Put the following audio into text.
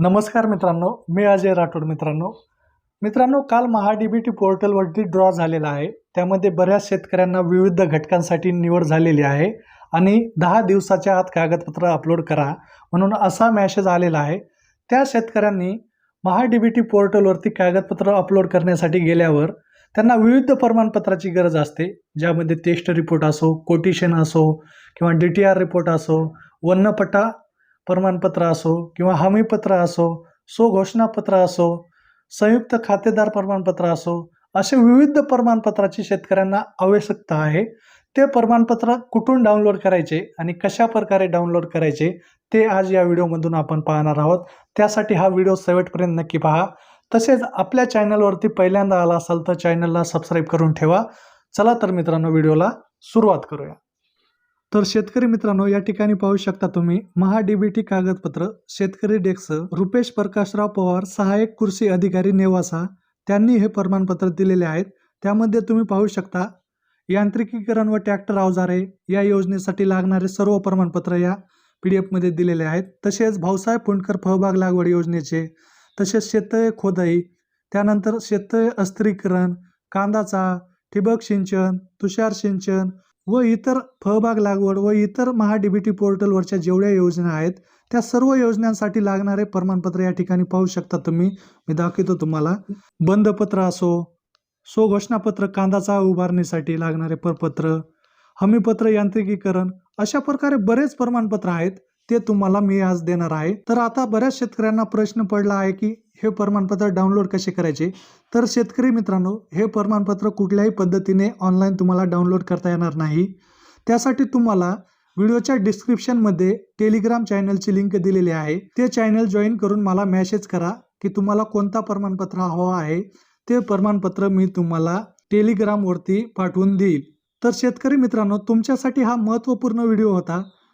नमस्कार मित्रांनो मी अजय राठोड मित्रांनो. मित्रांनो काल महाडीबीटी बी टी पोर्टलवरती ड्रॉ झालेला आहे. त्यामध्ये बऱ्याच शेतकऱ्यांना विविध घटकांसाठी निवड झालेली आहे. आणि दहा दिवसाच्या आत कागदपत्र अपलोड करा म्हणून असा मॅसेज आलेला आहे. त्या शेतकऱ्यांनी महाडीबीटी टी पोर्टलवरती कागदपत्र अपलोड करण्यासाठी गेल्यावर त्यांना विविध प्रमाणपत्राची गरज असते. ज्यामध्ये टेस्ट रिपोर्ट असो कोटेशन असो किंवा डी टी आर रिपोर्ट असो वन्नपट्टा प्रमाणपत्र असो किंवा हमीपत्र असो सो घोषणापत्र असो संयुक्त खातेदार प्रमाणपत्र असो असे विविध प्रमाणपत्राची शेतकऱ्यांना आवश्यकता आहे. ते प्रमाणपत्र कुठून डाउनलोड करायचे आणि कशा प्रकारे डाउनलोड करायचे ते आज या व्हिडिओमधून आपण पाहणार आहोत. त्यासाठी हा व्हिडिओ शेवटपर्यंत नक्की पहा. तसेच आपल्या चॅनलवरती पहिल्यांदा आला असाल तर चॅनलला सबस्क्राईब करून ठेवा. चला तर मित्रांनो व्हिडिओला सुरुवात करूया. तर शेतकरी मित्रांनो या ठिकाणी पाहू शकता तुम्ही महा डीबीटी कागदपत्र. शेतकरी डेक्स रुपेश प्रकाशराव पवार सहाय्यक कृषी अधिकारी नेवासा. त्यांनी हे प्रमाणपत्र दिलेले आहेत. त्यामध्ये तुम्ही पाहू शकता यांत्रिकीकरण व ट्रॅक्टर अवजारे या योजनेसाठी लागणारे सर्व प्रमाणपत्र या पी डी एफमध्ये दिलेले आहेत. तसेच भाऊसाहेब फुंडकर फळबाग लागवड योजनेचे तसेच शेततळे खोदाई त्यानंतर शेततळे अस्त्रीकरण कांदाचा ठिबक सिंचन तुषार सिंचन व इतर फळबाग लागवड व इतर महाडीबीटी टी पोर्टलवरच्या जेवढ्या योजना आहेत त्या सर्व योजनांसाठी लागणारे प्रमाणपत्र या ठिकाणी पाहू शकता तुम्ही. मी दाखवतो तुम्हाला. बंधपत्र असो सो घोषणापत्र कांदाचा उभारणीसाठी लागणारे परपत्र हमीपत्र यांत्रिकीकरण अशा प्रकारे बरेच प्रमाणपत्र आहेत. ते तुम्हाला मी आज देणार आहे. तर आता बऱ्याच शेतकऱ्यांना प्रश्न पडला आहे की हे प्रमाणपत्र डाउनलोड कसे करायचे? तर शेतकरी मित्रांनो हे प्रमाणपत्र कुठल्याही पद्धतीने ऑनलाईन तुम्हाला डाउनलोड करता येणार नाही. त्यासाठी तुम्हाला व्हिडिओच्या डिस्क्रिप्शनमध्ये टेलिग्राम चॅनलची लिंक दिलेली आहे. ते चॅनल जॉईन करून मला मॅसेज करा की तुम्हाला कोणता प्रमाणपत्र हवं आहे. ते प्रमाणपत्र मी तुम्हाला टेलिग्रामवरती पाठवून देईल. तर शेतकरी मित्रांनो तुमच्यासाठी हा महत्त्वपूर्ण व्हिडिओ होता.